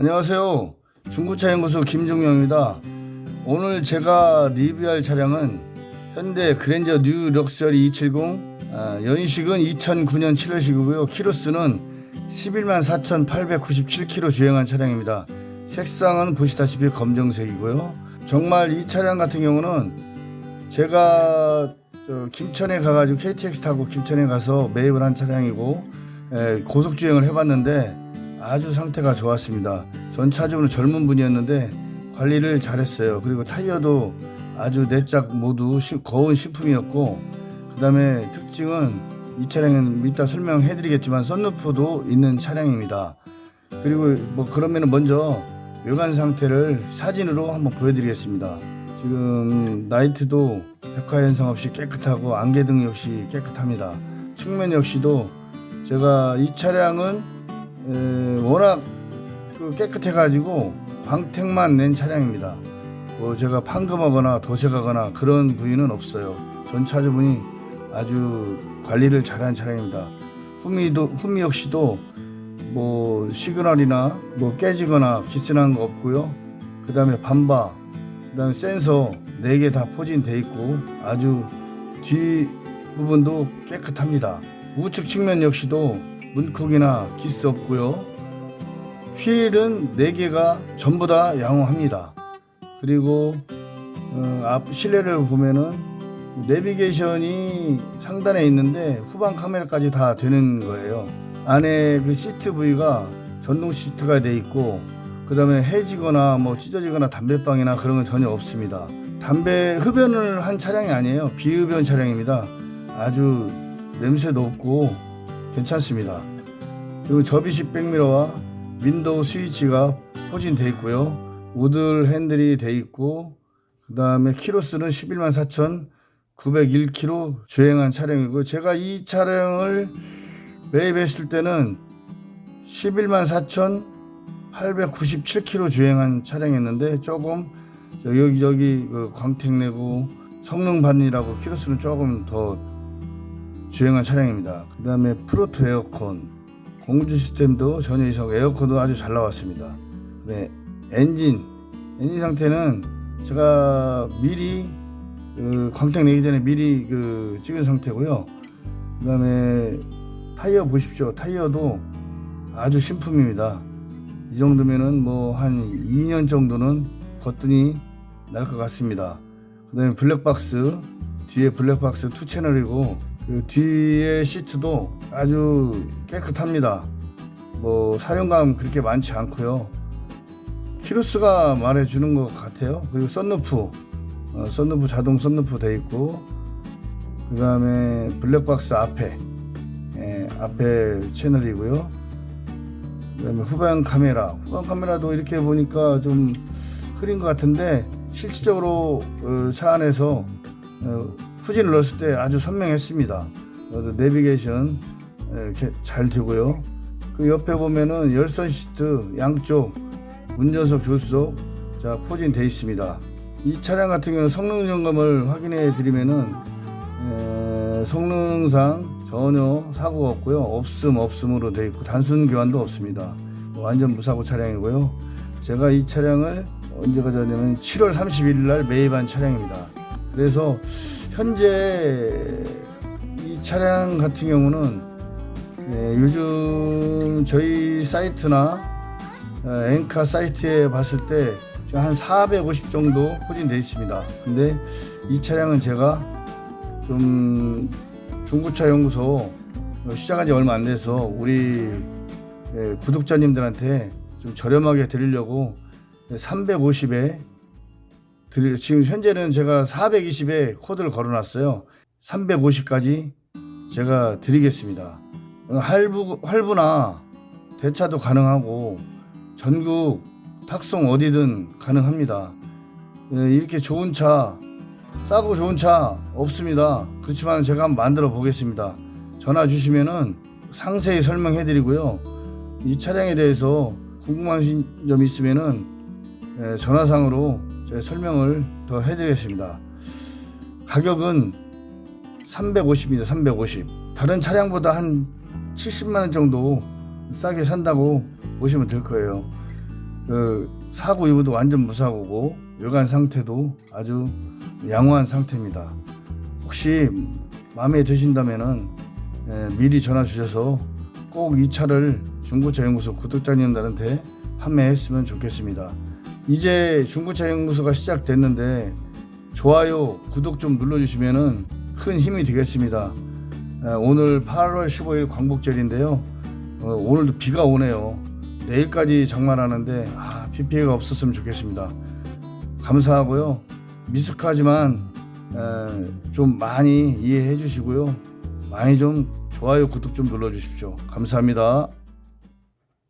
안녕하세요. 중고차 연구소 김종영입니다. 오늘 제가 리뷰할 차량은 현대 그랜저 뉴 럭셔리 270 아, 연식은 2009년 7월식이고요. 키로수는 11만 4,897km 주행한 차량입니다. 색상은 보시다시피 검정색이고요. 정말 이 차량 같은 경우는 제가 저 김천에 가가지고 KTX 타고 김천에 가서 매입을 한 차량이고 에, 고속 주행을 해봤는데 아주 상태가 좋았습니다. 전차적으로 젊은 분이었는데 관리를 잘했어요. 그리고 타이어도 아주 내짝 모두 시- 거운 신품이었고 그 다음에 특징은 이 차량은 이따 설명해드리겠지만 썬루프도 있는 차량입니다. 그리고 뭐 그러면은 먼저 외관 상태를 사진으로 한번 보여드리겠습니다. 지금 나이트도 백화 현상 없이 깨끗하고 안개등 역시 깨끗합니다. 측면 역시도 제가 이 차량은 에, 워낙 그 깨끗해가지고 광택만 낸 차량입니다. 뭐 제가 판금하거나 도색하거나 그런 부위는 없어요. 전 차주분이 아주 관리를 잘한 차량입니다. 후미도 후미 역시도 뭐 시그널이나 뭐 깨지거나 기스난 거 없고요. 그 다음에 반바, 그 다음에 센서 4개 다 포진돼 있고 아주 뒤 부분도 깨끗합니다. 우측 측면 역시도 문콕이나 기스 없고요. 휠은 4개가 전부 다 양호합니다. 그리고 어, 앞 실내를 보면은 내비게이션이 상단에 있는데 후방 카메라까지 다 되는 거예요. 안에 그 시트 부위가 전동 시트가 돼 있고 그 다음에 해지거나 뭐 찢어지거나 담배방이나 그런 건 전혀 없습니다. 담배 흡연을 한 차량이 아니에요. 비흡연 차량입니다. 아주 냄새도 없고 괜찮습니다. 그리고 접이식 백미러와 윈도우 스위치가 포진돼 있고요. 우드 핸들이 돼 있고 그 다음에 키로수는 11만 4,901km 주행한 차량이고 제가 이 차량을 매입했을 때는 11만 4,897km 주행한 차량이었는데 조금 저 여기저기 그 광택 내고 성능 반이라고 키로수는 조금 더 주행한 차량입니다. 그 다음에 프로토 에어컨, 공조 시스템도 전혀 이상, 에어컨도 아주 잘 나왔습니다. 네, 엔진, 엔진 상태는 제가 미리 그 광택 내기 전에 미리 그 찍은 상태고요. 그 다음에 타이어 보십시오. 타이어도 아주 신품입니다. 이 정도면은 뭐 한 2년 정도는 거뜬히 날 것 같습니다. 그 다음에 블랙박스, 뒤에 블랙박스 투 채널이고 그 뒤에 시트도 아주 깨끗합니다. 뭐 사용감 그렇게 많지 않고요. 키로수가 말해주는 것 같아요. 그리고 썬루프, 어, 썬루프 자동 썬루프 돼 있고 그 다음에 블랙박스 앞에 예, 앞에 채널이고요. 그다음에 후방 카메라, 후방 카메라도 이렇게 보니까 좀 흐린 것 같은데 실질적으로 어, 차 안에서 어, 후진을 넣었을 때 아주 선명했습니다. 어, 내비게이션 예, 잘 되고요. 그 옆에 보면은 열선 시트 양쪽 운전석 조수석 자 포진돼 있습니다. 이 차량 같은 경우는 성능 점검을 확인해 드리면은 에, 성능상 전혀 사고가 없고요. 없음 없음으로 되어 있고 단순 교환도 없습니다. 완전 무사고 차량이고요. 제가 이 차량을 언제 가져왔냐면 7월 31일 날 매입한 차량입니다. 그래서 현재 이 차량 같은 경우는 예, 요즘 저희 사이트나 어, 엔카 사이트에 봤을 때 한 450 정도 포진되어 있습니다. 근데 이 차량은 제가 좀 중고차 연구소 어, 시작한 지 얼마 안 돼서 우리 예, 구독자님들한테 좀 저렴하게 드리려고 350에 드리 지금 현재는 제가 420에 코드를 걸어놨어요. 350까지 제가 드리겠습니다. 어, 할부 할부나 대차도 가능하고 전국 탁송 어디든 가능합니다. 예, 이렇게 좋은 차 싸고 좋은 차 없습니다. 그렇지만 제가 한번 만들어 보겠습니다. 전화 주시면은 상세히 설명해 드리고요. 이 차량에 대해서 궁금하신 점 있으면은 예, 전화상으로 설명을 더 해드리겠습니다. 가격은 350입니다. 350. 다른 차량보다 한 70만 원 정도 싸게 산다고 보시면 될 거예요. 그 사고 이후도 완전 무사고고 외관 상태도 아주 양호한 상태입니다. 혹시 마음에 드신다면은 예, 미리 전화 주셔서 꼭 이 차를 중고차 연구소 구독자님들한테 판매했으면 좋겠습니다. 이제 중고차 연구소가 시작됐는데 좋아요, 구독 좀 눌러주시면은 큰 힘이 되겠습니다. 예, 오늘 8월 15일 광복절인데요. 어, 오늘도 비가 오네요. 내일까지 장마라는데 아, 비 피해가 없었으면 좋겠습니다. 감사하고요. 미숙하지만 에, 좀 많이 이해해 주시고요. 많이 좀 좋아요, 구독 좀 눌러 주십시오. 감사합니다.